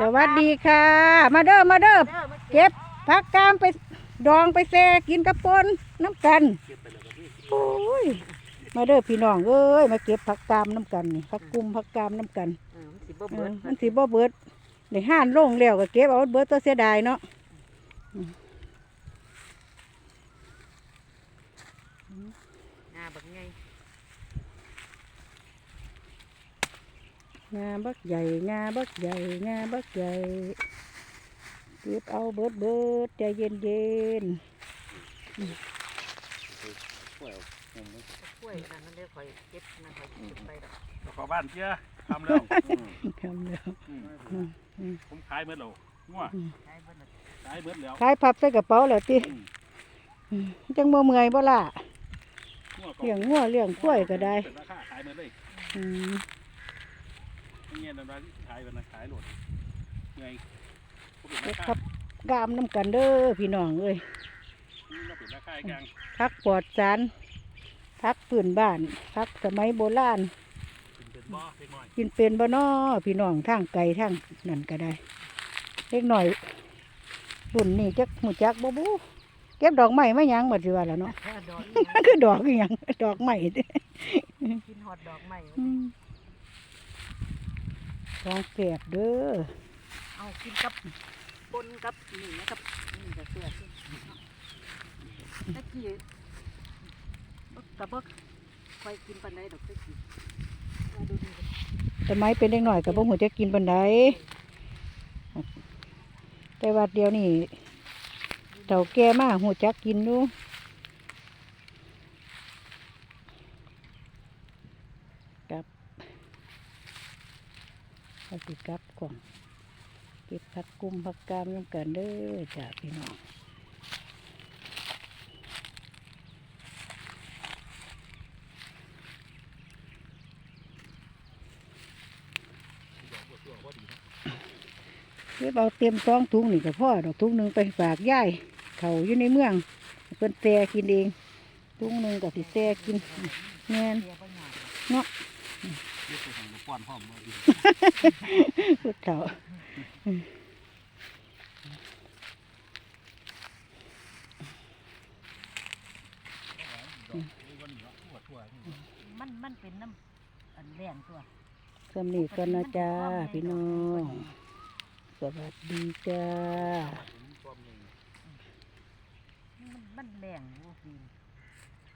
สวัสดีค่ะ มาเด้อมาเด้อเด้อมาเก็บผักกามไปดองไปแซ่กินกับปนน้ำกันโอ้ยมาเด้อพี่น้องเอ้ยมาเก็บผักกามน้ำกันนี่ผักกุมผักกามน้ำกันเออมันสิบ่เอเบิอดมันสิบ่เบิดในห้านโล่งแล้วก็เก็บเอาเบิดตัวเสียดายเนาะงาบักไง งาบักใหญ่งาบักใหญ่งาบักใหญ่เก็บเอาเบิดเบิดใจเย็นเย็นกล้วยนั่นนั่นเด้อข่อยเก็บนั่นข่อยเก็บไปดอกเจ้าของบ้านเจ้าทำแล้วๆทำแล้วอืมผมขายเมื่อแล้วงัวใช้เบิดน่ะขายเมื่อแล้วขายพับใส่กระเป๋าแล้วติอืมจังบ่เมื่อยบ่ล่ะงัวเลี้ยงงัวเลี้ยงกล้วยก็ได้เป็นราคาขายเมื่อเลยอืม เงี้ยนั่นว่าขายวันนั้นขายหลดเงยผมเป็นเก็ราคาครับกามน้ำกันเด้อพี่น้องเอ้ยนี่เราเป็นราคากลางพักปลอดสารพักพื้นบ้านพักสมัยโบราณเป็นเป็นบ่อเล็กน้อยกินเป็นบ่นอพี่น้องทางไกลทางนั่นก็ได้เล็กหน่อยรุ่นนี้จักหูจักบ่บูเก็บดอกไม้มาหยังหมดสิว่าแล้วเนาะเออดอกมันคือดอกอหยังดอกไม้เด้กินฮอดดอกไม้อืม ทองแปบเด้อ เอากินกับปนกับนี่นะครับนี่ก็เสื้อขึ้นตะกี้บ่กะบ่ค่อยกินปานใดดอกตะกี้มาดูดีสมัยเป็นเล็กหน่อยก็บ่หูจักกินปานใดแต่ว่าเดียวนี้เฒ่าแก่มาหูจักกินอยู่กับ เอาสิกลับก่อนเก็บผักกุมผักกามนำกันเด้อจ้าพี่น้องเก็บเอาเต็มซองถุงนี่ก็พ่อดอกถุงหนึ่งไปฝากยายเขาอยู่ในเมืองเพิ่นแซ่กินเองถุงหนึ่งก็สิแซ่กินแมนเนาะ ยึดไปทางป้อนพร้อมบ่ดีพุดเฒ่ามันมันเป็นน้ำอันแรงตัวสำนีกันนะจ้าพี่น้อง สวัสดีจ้า มันมันแรงโอ้ปีน